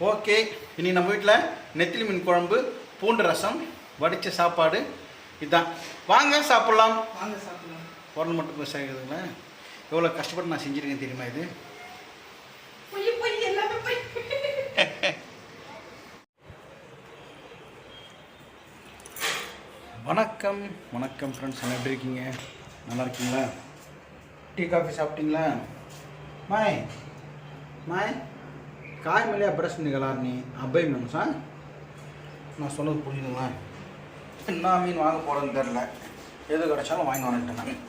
Okay இனி நம்ம வீட்டில் நெத்திலி மீன் குழம்பு பூண்டு ரசம் வடித்த சாப்பாடு இதுதான் வாங்க சாப்பிட்லாம். வாங்க சாப்பிடலாம். குரல் மட்டும் போய் சேர்க்குதுங்களா எவ்வளோ கஷ்டப்பட்டு நான் செஞ்சுருக்கேன் தெரியுமா இது? வணக்கம் வணக்கம் ஃப்ரெண்ட்ஸ் எல்லாம் எப்படி இருக்கீங்க? நல்லா இருக்கீங்களா? டீ காஃபி சாப்பிட்டீங்களா? மாய் மாய். காய் மேலே பிரஸ் பண்ணிக்கலாம் நீ. அபய் மீன் சார் நான் சொன்னது புரியுதுங்களா என்ன மீன் வாங்க போகிறேன்னு தெரில எது கிடைச்சாலும் வாங்கி வரேன்ட்டேன் நான்.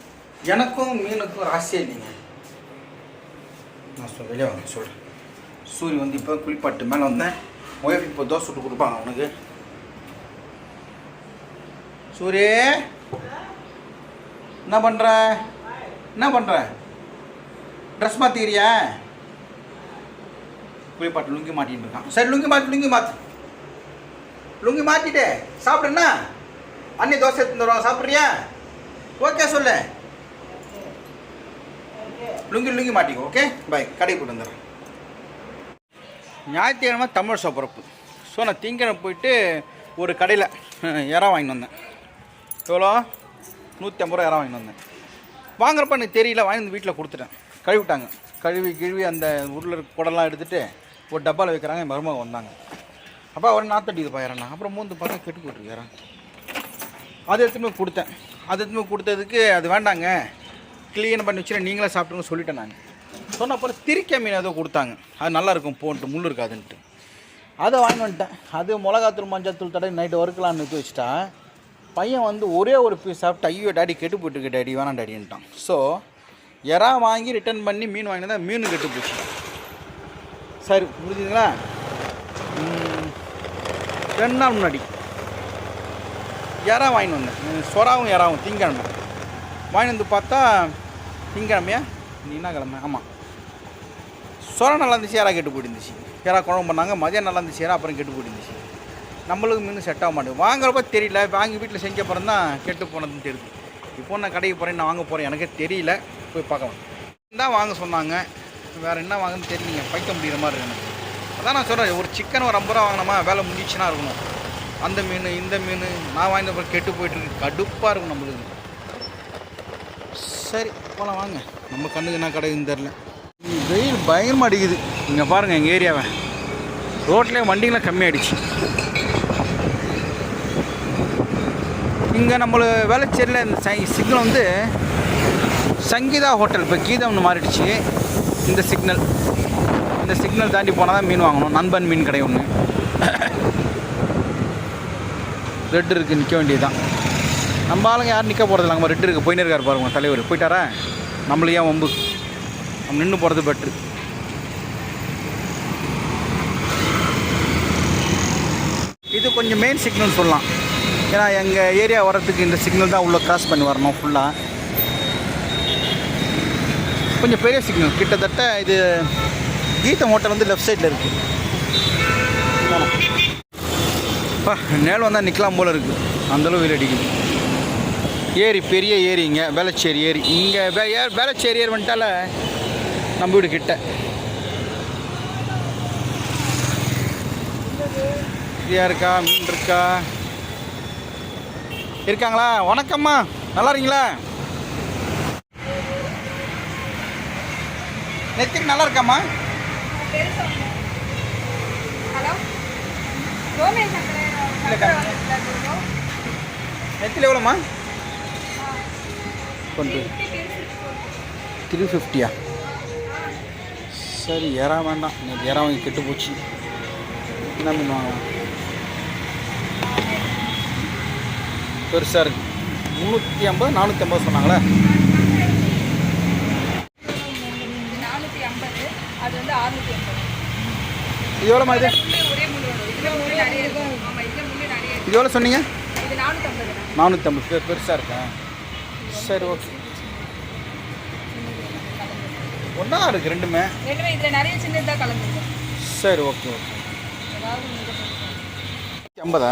எனக்கும் மீனுக்கும் ராசியே இல்லைங்க. நான் சொல் வெளியே வாங்க சொல்கிறேன் சூரிய வந்து இப்போ குளிப்பாட்டு மேலே வந்தேன். ஒய்ஃப் இப்போ தோசை சுட்டு கொடுப்பாங்க அவனுக்கு. சூரிய! என்ன பண்ணுற என்ன பண்ணுற ட்ரெஸ் மாற்றிக்கிறியா குளிப்பாட்டு லுங்கி மாட்டின்னு இருக்கான். சரி லுங்கி மாற்றி லுங்கி மாற்று லுங்கி மாட்டிட்டு. சாப்பிடுண்ணா? அன்னி தோசை எடுத்து வருவாங்க சாப்பிட்றியா? ஓகே சொல்லு. லுங்கி லுங்கி மாட்டிக்கோ ஓகே? பாய் கடைக்கு போட்டு வந்துடுறேன். ஞாயிற்றுக்கிழமை தமிழ் சாப்பிட்றப்பு ஸோ நான் திங்கிழமை போயிட்டு ஒரு கடையில் இறா வாங்கிட்டு வந்தேன். எவ்வளோ? நூற்றி ஐம்பது ரூபா இறா வாங்கிட்டு வந்தேன். வாங்குறப்ப எனக்கு தெரியல வாங்கி வந்து வீட்டில் கொடுத்துட்டேன். கழுவிட்டாங்க கழுவி கிழுவி அந்த உருளை குடலாம் குடம்லாம் எடுத்துகிட்டு ஒரு டப்பாவில் வைக்கிறாங்க என் மருமகம் வந்தாங்க. அப்பா அவரை நாத்தடிக்குது பாயிரண்ணா அப்புறம் மூந்து பார்த்தா கெட்டு போட்டுருக்காரன் அது எடுத்துன்னு போய் கொடுத்தேன். அது எடுத்துன்னு போய் கொடுத்ததுக்கு அது வேண்டாங்க. க்ளீன் பண்ணி வச்சுட்டு நீங்களே சாப்பிட்டுன்னு சொல்லிட்டேன் நான். சொன்ன அப்புறம் திரிக்க மீன் ஏதோ கொடுத்தாங்க. அது நல்லா இருக்கும் போன்ட்டு முள் இருக்காதுன்ட்டு. அதை வாங்கி வந்துட்டேன். அது மிளகாத்தூள் மஞ்சத்தூள் தடவை நைட்டு வறுக்கலான்னு நிறுத்தி வச்சுட்டா பையன் வந்து ஒரே ஒரு பீஸ் சாப்பிட்டு ஐயோ டாடி கெட்டு போயிட்டுருக்கு டாடி வேணாம் டாடின்ட்டான். ஸோ எறா வாங்கி ரிட்டர்ன் பண்ணி மீன் வாங்கினதான் மீன் கெட்டு போச்சு. சரி புரிஞ்சுதுங்களா ரெண்டு நாள் முன்னாடி. இறா வாங்கிட்டு வந்தேன். சொராவும் எறாவும் திங்கிழமை வாங்கிட்டு வந்து பார்த்தா திங்கிழமையா நீனா கிழமை? ஆமாம் சொரா நல்லா இருந்துச்சு யாரா கெட்டு போயிருந்துச்சு யாரா குழம்பு பண்ணாங்க மதியம் நல்லா இருந்துச்சு யாரா அப்புறம் கெட்டு போயிருந்துச்சு நம்மளுக்கு மீன் செட் ஆக மாட்டேங்குது. வாங்குறப்ப தெரியல வாங்கி வீட்டில் செஞ்ச அப்புறம் தான் கெட்டு போனதுன்னு தெரியுது. இப்போ நான் கடைக்கு போகிறேன் நான் வாங்க போகிறேன் எனக்கே தெரியல. போய் பார்க்கலாம். தான் வாங்க சொன்னாங்க. வேறு என்ன வாங்குன்னு தெரியலீங்க பைக்க முடிகிற மாதிரி இருக்கு. எனக்கு அதான் நான் சொல்கிறேன் ஒரு சிக்கன் ஒரு ஐம்பது ரூபா வாங்கினோமா வேலை முடிச்சுன்னா இருக்கணும். அந்த மீன் இந்த மீன் நான் வாங்கின பிறகு கெட்டு போயிட்டு இருக்கு. கடுப்பாக இருக்கும் நம்மளுக்கு. சரி போகலாம் வாங்க. நம்ம கண்ணுக்கு என்ன கிடைக்குதுன்னு தெரில வெயில் பயங்கரமாக அடிக்குது. இங்கே பாருங்கள் எங்கள் ஏரியாவை. ரோட்லேயே வண்டிங்களாம் கம்மியாயிடுச்சு. இங்கே நம்மள வேளச்சேரியில் இந்த சை சிக்னல் வந்து சங்கீதா ஹோட்டல் இப்போ கீதம்னு மாறிடுச்சு. இந்த சிக்னல் இந்த சிக்னல் தாண்டி போனால் தான் மீன் வாங்கணும். நண்பன் மீன் கடை ஒன்று ரெட் இருக்குது நிற்க வேண்டியதுதான். நம்ம ஆளுங்க யாரும் நிற்க போகிறதில்ல நம்ம ரெட் இருக்குது போயின்னு இருக்கார் பாருங்க தலைவர். போயிட்டாரா? நம்மளுக்கு ஏன் வம்பு? நம்ம நின்று போகிறது பெட்ரு இது கொஞ்சம் மெயின் சிக்னல் சொல்லலாம். ஏன்னா எங்கள் ஏரியா வரத்துக்கு இந்த சிக்னல் தான் உள்ளே கிராஸ் பண்ணி வரணும் ஃபுல்லாக கொஞ்சம் பெரிய சிக்னல் கிட்டத்தட்ட இது கீதம் ஹோட்டல் வந்து லெஃப்ட் சைடில் இருக்குது அப்பா நேரம் வந்தால் நிற்கலாம் போல் இருக்குது அந்தளவு வெயில் அடிக்குது. ஏரி பெரிய ஏரிங்க வேளச்சேரி ஏரி. இங்கே வே ஏ வேளச்சேரி ஏர் வந்துட்டால நம்ம வீடு கிட்ட. ஃப்ரீயாக இருக்கா மீன் இருக்கா? இருக்காங்களா? வணக்கம்மா. நல்லா இருக்கீங்களா? நெத்திக்கு நல்லா இருக்காம்மா. நெத்தியில் எவ்வளோம்மா? கொண்டு. த்ரீ ஃபிஃப்டியா சரி இறா வேண்டாம். நேற்று இறா வாங்கி கெட்டு போச்சு. என்ன வாங்கலாம் பெருசாக இருக்கு. முந்நூற்றி ஐம்பது நானூற்றி ஐம்பது சொன்னாங்களே நானூற்றி ஐம்பது அது வந்து அறுநூற்றி ஐம்பது இது எவ்வளோம்மா இது முள்ளு ஒரே முள்ளு வரும் இதில் முள்ளு நிறைய இருக்கும் ஆமாம் இதில் இது எவ்வளோமா இது? எவ்வளோ சொன்னீங்க? நானூற்றம்பது. பெருசாக இருக்கேன் சரி ஓகே. ஒன்றா இருக்குது ரெண்டுமே. சரி ஓகே ஓகே. ஐம்பதா?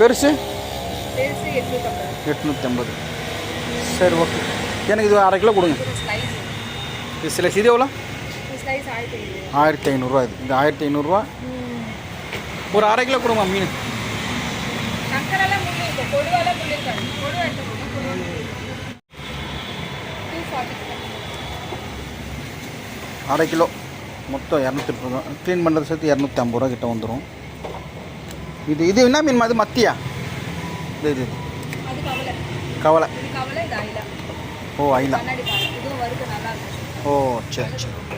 பெருசு? எட்நூற்றி ஐம்பது சரி ஓகே. எனக்கு இது அரை கிலோ கொடுங்க. இது சில இது எவ்வளோ? ஆயிரத்தி ஐநூறு. ஆயிரத்தி ஐநூறுரூவா இது. இது ஆயிரத்தி ஐநூறுரூவா ஒரு அரை கிலோ கொடுமா மீன். அரை கிலோ. மொத்தம் இரநூத்தி முப்பது ரூபா. க்ளீன் பண்ணுறது சேர்த்து இரநூத்தி ஐம்பது ரூபா கிட்ட வந்துடும் இது இது என்ன மீன் அது? மத்தியா? இது இது அது கவலை. ஓ ஐலா ஓ சரி சரி.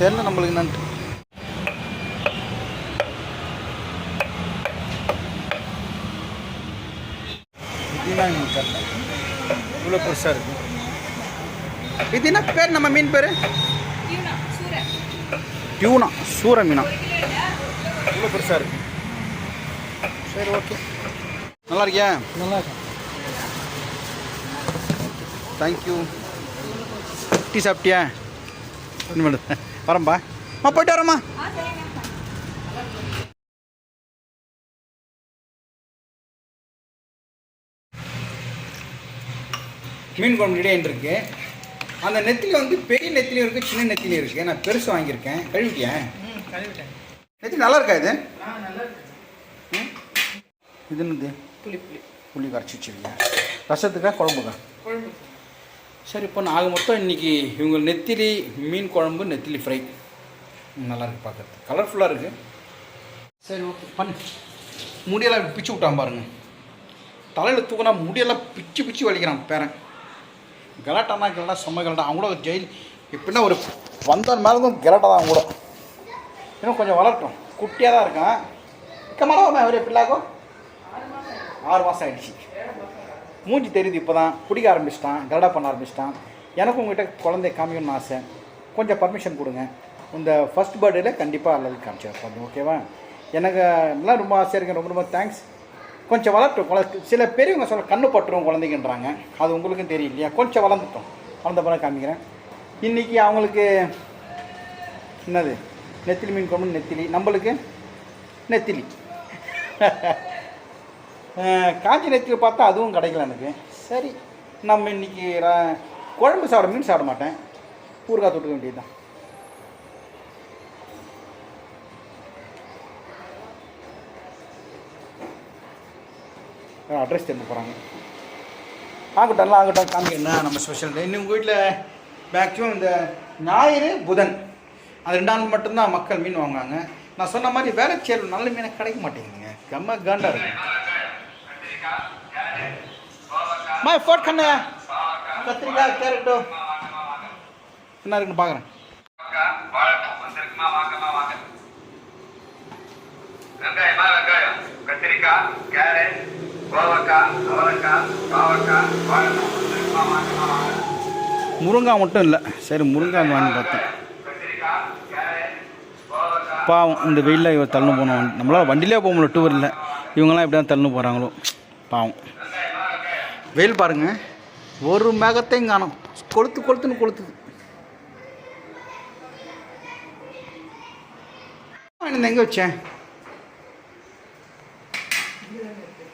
தெரியல நம்மளுக்கு என்னன்ட்டு இவ்வளோ பெருசாக இருக்கு. இது என்ன பேர் நம்ம மீன் பேர்? டியூனா சூரை டியூனா சூர மீனா. இவ்வளோ பெருசாக இருக்கு. சரி ஓகே. நல்லா இருக்கியா? நல்லா இருக்கும் தேங்க்யூ டீ சாப்பிட்டியா? என்ன பண்ணுறது வரேன்பா. அம்மா போயிட்டு வரேம்மா. மீன் குழம்பு ரெடி இருக்கு. அந்த நெத்திலி வந்து பெரிய நெத்திலியும் இருக்குது சின்ன நெத்திலியும் இருக்குது நான் பெருசு வாங்கியிருக்கேன். கழுவிட்டேன். நெத்திலி நல்லா இருக்கா இது? இது என்னது? புளி புளி. புளி கரைச்சி வச்சிருக்கீங்க ரசத்துக்கா குழம்புக்கா? குழம்பு. சரி இப்போ நான் ஆக மொத்தம் இன்றைக்கி இவங்க நெத்திலி மீன் குழம்பு நெத்திலி ஃப்ரை. நல்லா பார்க்குறது பார்க்கறது கலர்ஃபுல்லாக இருக்குது சரி ஓகே பண்ணு. முடியெல்லாம் பிச்சு விட்டான் பாருங்க. தலையில் தூக்கினா முடியெல்லாம் பிச்சு பிச்சு வலிக்கிறான் பேரன். கலாட்டானா கலாட்டா செம்ம கலாட்டா. அவங்க ஜெயில் எப்படின்னா ஒரு வந்தவன் மேலே தான் கலாட்டா தான் அவங்க கூட. இன்னும் கொஞ்சம் வளரட்டும். குட்டியாக தான் இருக்கான் இக்கமான ஒரே பிள்ளாக்கோ ஆறு மாதம் ஆயிடுச்சு. மூஞ்சி தெரியுது இப்போ தான் குடிக்க ஆரம்பிச்சிட்டான் கலடா பண்ண ஆரம்பிச்சிட்டான். எனக்கும் உங்ககிட்ட குழந்தைய காமிக்கணும்னு ஆசை. கொஞ்சம் பர்மிஷன் கொடுங்க. இந்த ஃபர்ஸ்ட் பர்த்டேல கண்டிப்பாக அல்லது காமிச்சார் கொஞ்சம் ஓகேவா எனக்கு எல்லாம் ரொம்ப ஆசையாக இருக்கேன் ரொம்ப ரொம்ப தேங்க்ஸ் கொஞ்சம் வளர்ட்டும் குழந்தை சில பெரியவங்க சொல்ல கண்ணு பட்டுரும் குழந்தைங்கன்றாங்க. அது உங்களுக்கும் தெரியும் இல்லையா? கொஞ்சம் வளர்ந்துட்டோம். வளர்ந்த பிறகு காமிக்கிறேன். இன்றைக்கி அவங்களுக்கு என்னது? நெத்திலி மீன் குழம்பு நெத்திலி. நம்மளுக்கு நெத்திலி. காஞ்சி நெத்திலி பார்த்தா அதுவும் கிடைக்கல எனக்கு. சரி. நம்ம இன்னைக்கு ர- குழம்பு சாப்பிட மீன் சாப்பிட மாட்டேன். ஊறுகாய் தொட்டுக்க வேண்டியதுதான். அட்ரஸ் தெரிஞ்சு போகிறாங்க ஆகட்டும் ஆகட்டும் காமிக்க என்ன நம்ம ஸ்பெஷல் டே இன்னும் உங்கள் வீட்டில் மேக்ஸிமம் இந்த ஞாயிறு புதன். அது ரெண்டு நாள் மட்டும்தான் மக்கள் மீன் வாங்குவாங்க. நான் சொன்ன மாதிரி வேலை சேர் நல்ல மீனை கிடைக்க மாட்டேங்குதுங்க. கம்ம காண்டா இருக்கு. மா ஃபோட் கண்ணு. கத்திரிக்காய் கேரட்டோ. என்ன இருக்குன்னு பார்க்குறேன். வாழைப்பூ வந்திருக்குமா வாங்கம்மா வாங்க வெங்காயமா வெங்காயம் கத்திரிக்காய் கேரட் கோவக்காய் அவரைக்காய் பாவக்காய் வாழைப்பூ வந்திருக்குமா வாங்கம்மா வாங்க முருங்காய் மட்டும் இல்லை. சரி முருங்காய் வாங்கி பார்த்தேன். பாவம் இந்த வெயிலில் இவர் தள்ளு போனோம் நம்மளால் வண்டியிலே போக முடியல டூ வீலரில் இவங்கெல்லாம் எப்படி தான் தள்ளு போகிறாங்களோ பாவம். வெயில் பாருங்க. ஒரு மேகத்தையும் காணும். கொளுத்து கொளுத்துன்னு கொளுத்துது. எங்கே வச்சேன்?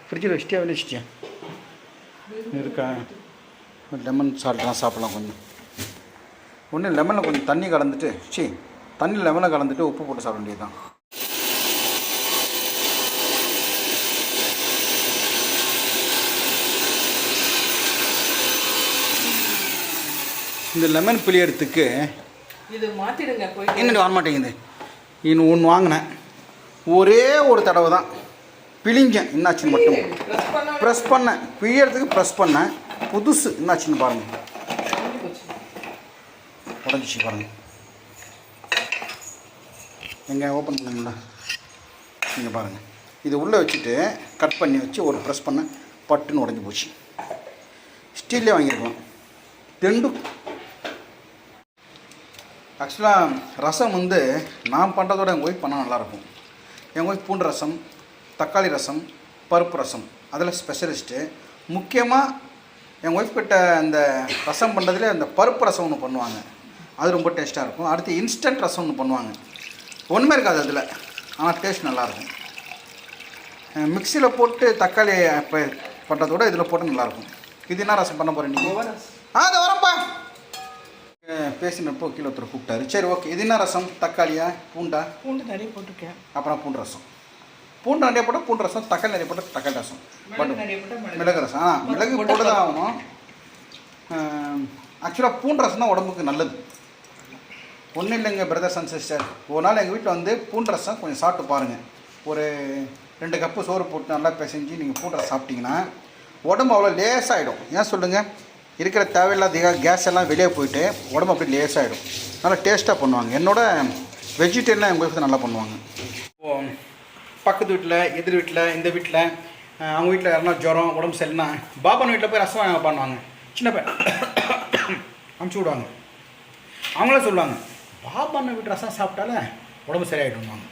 ஃப்ரிட்ஜில் வச்சுட்டியா வெளியே வச்சிட்டியா? இருக்கா. லெமன் சால்ட்லாம் சாப்பிடலாம் கொஞ்சம். ஒன்று லெமனில் கொஞ்சம் தண்ணி கலந்துட்டு சி தண்ணி லெமனை கலந்துட்டு உப்பு போட்டு சாப்பிட வேண்டியது தான் இந்த லெமன் பிழியறதுக்கு இது மாத்திடுங்க போயிட்டு என்னடி வர மாட்டேங்குது இன்னும் ஒன்று வாங்கினேன். ஒரே ஒரு தடவை தான். பிழிஞ்சேன். என்னாச்சுன்னு மட்டும். ப்ரெஸ் பண்ண ப்ரெஸ் பண்ணேன். பிழியறதுக்கு ப்ரெஸ் பண்ணேன். புதுசு என்னாச்சுன்னு பாருங்கள் உடஞ்சிச்சு பாருங்கள் எங்கே ஓப்பன் பண்ணுங்களா? இங்கே பாருங்கள் இது உள்ளே வச்சுட்டு கட் பண்ணி வச்சு ஒரு ப்ரெஸ் பண்ண பட்டுன்னு உடஞ்சி போச்சு. ஸ்டீல்லே வாங்கியிருக்கலாம் ரெண்டு ஆக்சுவலாக ரசம் வந்து நான் பண்ணுறதோட எங்கள் ஒய்ஃப் பண்ணால் நல்லாயிருக்கும் எங்கள் ஒய்ஃப் பூண்டு ரசம் தக்காளி ரசம் பருப்பு ரசம் அதில் ஸ்பெஷலிஸ்ட்டு முக்கியமாக எங்கள் ஒய்ஃப் கிட்ட அந்த ரசம் பண்ணுறதுல அந்த பருப்பு ரசம் ஒன்று பண்ணுவாங்க. அது ரொம்ப டேஸ்ட்டாக இருக்கும். அடுத்து இன்ஸ்டன்ட் ரசம் ஒன்று பண்ணுவாங்க. ஒன்றுமே இருக்காது அதில். ஆனால் டேஸ்ட் நல்லாயிருக்கும் மிக்சியில் போட்டு தக்காளி இப்போ பண்ணுறத விட இதில் போட்டு நல்லாயிருக்கும் இது என்ன ரசம் பண்ண போகிறேன் நீங்கள் ஆ அதை வரப்பா பேசினப்போ கீழே ஒருத்தர் கூப்பிட்டாரு. சரி ஓகே. இது என்ன ரசம்? தக்காளியா? பூண்டா? பூண்டு நிறைய போட்டிருக்கேன். அப்புறம் பூண்டு ரசம். பூண்டு நிறைய போட்டால் பூண்டு ரசம் தக்காளி நிறைய போட்டால் தக்காளி ரசம். பட் மிளகு. ரசம். ஆ மிளகு போட்டு தான் ஆகணும். ஆக்சுவலாக பூண்டு ரசம் தான் உடம்புக்கு நல்லது. ஒன்றும் இல்லைங்க பிரதர்ஸ் அண்ட் சிஸ்டர் ஒரு நாள் எங்கள் வீட்டில் வந்து பூண்டு ரசம் கொஞ்சம் சாப்பிட்டு பாருங்கள் ஒரு ரெண்டு கப்பு சோறு போட்டு நல்லா பிசைஞ்சு நீங்கள் பூண்டு ரசம் சாப்பிட்டீங்கன்னா உடம்பு அவ்வளோ லேசாகிடும் ஏன் சொல்லுங்கள் இருக்கிற தேவையில்லாத கேஸ் எல்லாம் வெளியே போயிட்டு உடம்பு அப்படி லேசாகிடும் நல்லா டேஸ்ட்டாக பண்ணுவாங்க. என்னோட வெஜிடேரியனாக எங்கள் வீட்டில் நல்லா பண்ணுவாங்க. இப்போ பக்கத்து வீட்டில் எதிர் வீட்டில் இந்த வீட்டில் அவங்க வீட்டில் யாருன்னா ஜுரம் உடம்பு சரினா பாபன் வீட்டில் போய் ரசம் பண்ணுவாங்க சின்ன பையன் அமுச்சு விடுவாங்க. அவங்களே சொல்லுவாங்க பாபன் வீட்டு ரசம் சாப்பிட்டாலே உடம்பு சரியாயிடுவாங்க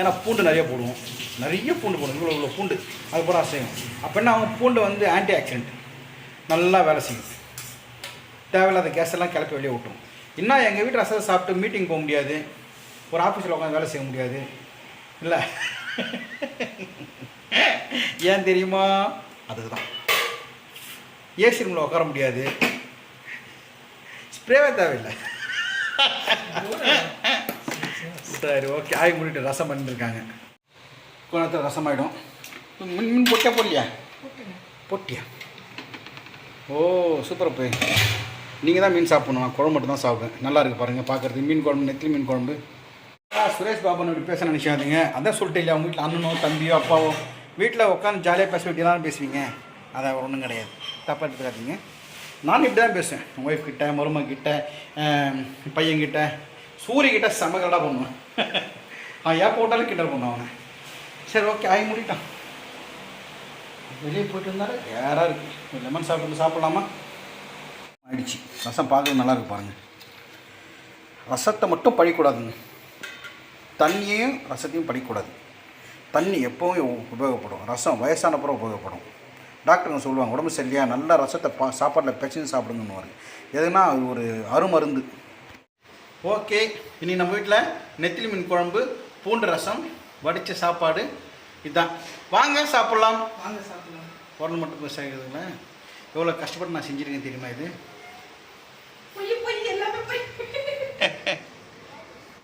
ஏன்னா பூண்டு நிறைய போடுவோம். நிறைய பூண்டு போடுவோம். இவ்வளோ இவ்வளோ பூண்டு. அது போகிற அசையும் அப்போ என்ன அவங்க பூண்டு வந்து ஆன்டி ஆக்சிடென்ட் நல்லா வேலை செய்யும். தேவையில்லாத கேஸ் எல்லாம் கிளப்பி வெளியே விட்டுரும் இன்னும் எங்கள் வீட்டு ரசத்தை சாப்பிட்டு மீட்டிங் போக முடியாது. ஒரு ஆஃபீஸில் உட்காந்து வேலை செய்ய முடியாது. இல்லை? ஏன் தெரியுமா? அதுதான். ஏசி ரூமில் உட்கார முடியாது. ஸ்ப்ரேவே தேவையில்லை. சரி ஓகே ஆகி முடிட்டு ரசம் பண்ணிட்டுருக்காங்க கொஞ்ச நேரத்தில் ரசம் ஆகிடும் மீன் மீன் பொட்டியா போடலையா பொட்டியா? ஓ சூப்பர் போய் நீங்கள் தான் மீன் சாப்பிடணும். நான் குழம்பு மட்டும் தான் சாப்பிடுவேன். நல்லா இருக்கு பாருங்கள் பார்க்குறது மீன் குழம்பு நெத்திலி மீன் குழம்பு. சுரேஷ் பாபு இப்படி பேச நினைச்சாதீங்க அதான் சொல்லிட்டு இல்லையா அவங்க வீட்டில் அண்ணனோ தம்பியோ அப்பாவோ? வீட்டில் உட்காந்து ஜாலியாக பேச வேண்டியதான் பேசுவீங்க? அதை ஒன்றும் கிடையாது. தப்பாக எடுத்துக்காதீங்க. நான் இப்படி தான் பேசுவேன். என் ஒய்ஃப் கிட்ட மருமக கிட்ட பையன்கிட்ட சூரியகிட்ட செமகலடாக பண்ணுவேன். அவன் ஏன் போட்டாலும் கிண்டல் பண்ணுவாங்க. சரி ஓகே ஆகி முடிட்டான் வெளியே போயிட்டு இருந்தாரு யாராக இருக்குது லெமன் சாப்பிட்டு சாப்பிட்லாமா? ஆயிடுச்சு. ரசம் பார்க்கறது நல்லா இருக்கு பாருங்கள் ரசத்தை மட்டும் படிக்கூடாதுங்க தண்ணியையும் ரசத்தையும் படிக்கக்கூடாது தண்ணி எப்போவும் உபயோகப்படும். ரசம் வயசான பிறகு உபயோகப்படும். டாக்டருங்க சொல்லுவாங்க உடம்பு சரியா நல்ல ரசத்தை பா சாப்பாட்டில் பிரச்சனை சாப்பிடுங்கன்னு எதுனா அது ஒரு அருமருந்து. ஓகே இனி நம்ம வீட்டில் நெத்திலி மீன் குழம்பு பூண்டு ரசம் வடித்த சாப்பாடு இதுதான் வாங்க சாப்பிட்லாம். வாங்க சாப்பிடலாம். குரல் மட்டும் பேசுகிறதுல எவ்வளோ கஷ்டப்பட்டு நான் செஞ்சுருக்கேன் தெரியுமா இது?